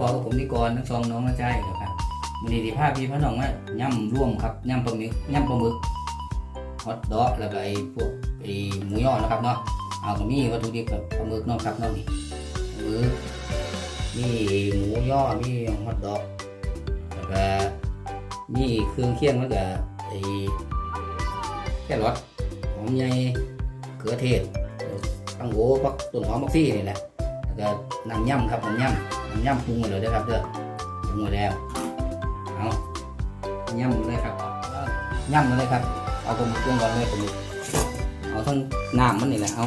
รทั้งสองน้องนะใจครับมันนี้ที่พาพี่พ่อน้องมาย่ำร่วมครับย่ำปลาหมึกย่ำปลาหมึกฮอตดอกแล้วก็ไอ้พวกไอ้หมูย่อนะครับเนาะเอาก็มีวัตถุดิบกับปลาหมึกเนาะครับเนาะนี่ปลาหมึกมีหมูย่อมีฮอตดอกแล้วก็มีเครื่องเคียงแล้วก็ไอ้แครอทหอมใหญ่เขือเทศตั้งโหพักต้นหอมพักซี่นี่แหละ แล้วก็น้ำย่ำครับน้ำย่ำน้ำย่ำปรุงมาเลยนะครับเด้อปรุงมาแล้วเอาย่ำเลยครับย่ำเลยครับ เอาปลาหมึกลงก่อนเลยปลาหมึกเอาทั้งน้ำมันนี่แหละเอา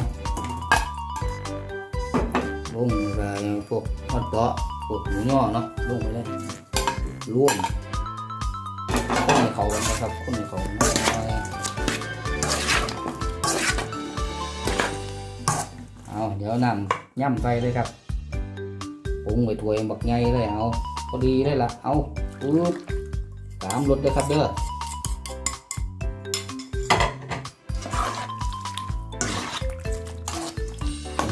ลงไปพวกทอดเกาะพวกหมูย่อเนาะลงไปเลยร่วมคนให้เขากันนะครับคนให้เขา เดี๋ยวน้ำย่ำไปเลยครับปรุงไปถ้วยบักไงเลยเอาพอดีเลยล่ะเอาปึ๊บสามรสเลยครับเด้อ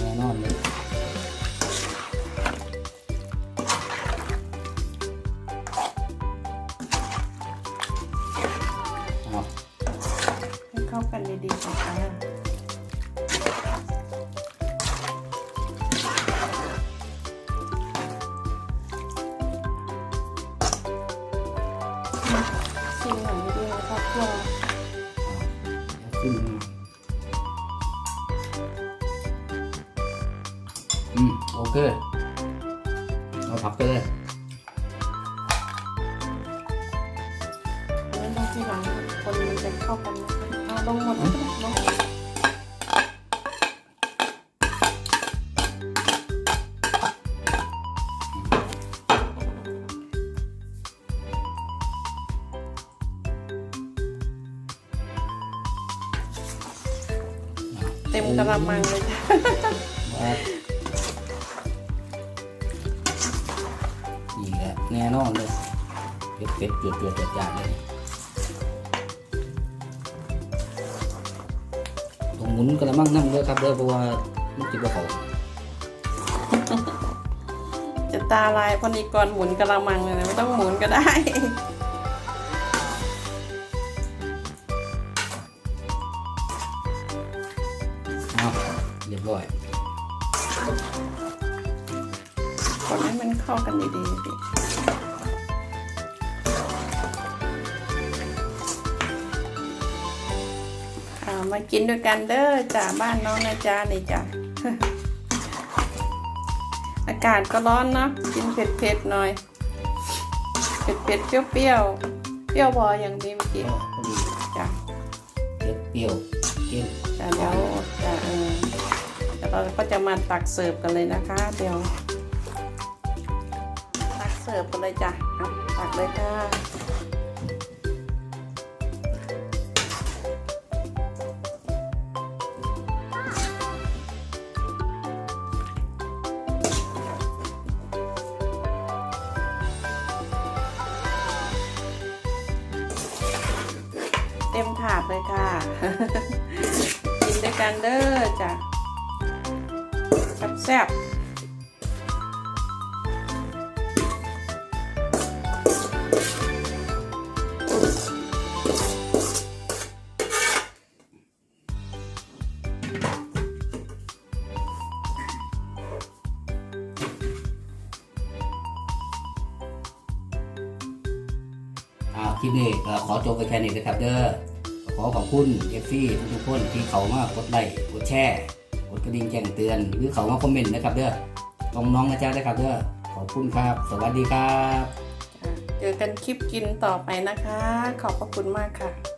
แน่นอนเลยเอาให้เข้ากันดีๆนะคะ ชิมหน่อยดีๆนะคะครัวขึ้นมาอืมโอเคเอาผักไปเลยแล้วลงที่หลังคนมันจะเข้ากันนะคะเอาลงหมดเลยก็ได้ลง ต็มกระมังเลยจ้ะมานี่แหละแน่นอนเลยเป็ดเป็ดจุดจุดจัดจานเลยต้องหมุนกระมังน้ำเลยครับเด้อเพราะว่ามันจิบว่าเขาจะตาลายพอดีก่อนหมุนกระมังเลยนะไม่ต้องหมุนก็ได้ เรียบร้อยคนให้มันเข้ากันดีๆสิอ่ามากินด้วยกันเด้อจ้าบ้านน้องนะจ้านี่จ้าอากาศก็ร้อนเนาะกินเผ็ดๆหน่อย เผ็ดๆเปรี้ยวๆเปรี้ยวพออย่างดีเมื่อกี้ก็พอดีจ้าเผ็ดเปรี้ยวเค็มจ้าเดี๋ยวจ้าเออ เราก็จะมาตักเสิร์ฟกันเลยนะคะ เดี๋ยว ตักเสิร์ฟกันเลยจ้ะเอาตักเลยค่ะเต็มถาดเลยค่ะ กินด้วยกันเด้อจ้ะ แซ่บๆอ่าคลิปนี้ก็ขอจบไปแค่นี้นะครับเด้อขอขอบคุณเอฟซีทุกๆคนที่เขามากดไลค์กดแชร์ กดกระดิ่งแจ้งเตือน หรือเขามาคอมเมนต์นะครับเด้อน้องน้องๆนะจ๊ะนะครับเด้อขอบคุณครับ สวัสดีครับ เจอกันคลิปกินต่อไปนะคะ ขอบพระคุณมากค่ะ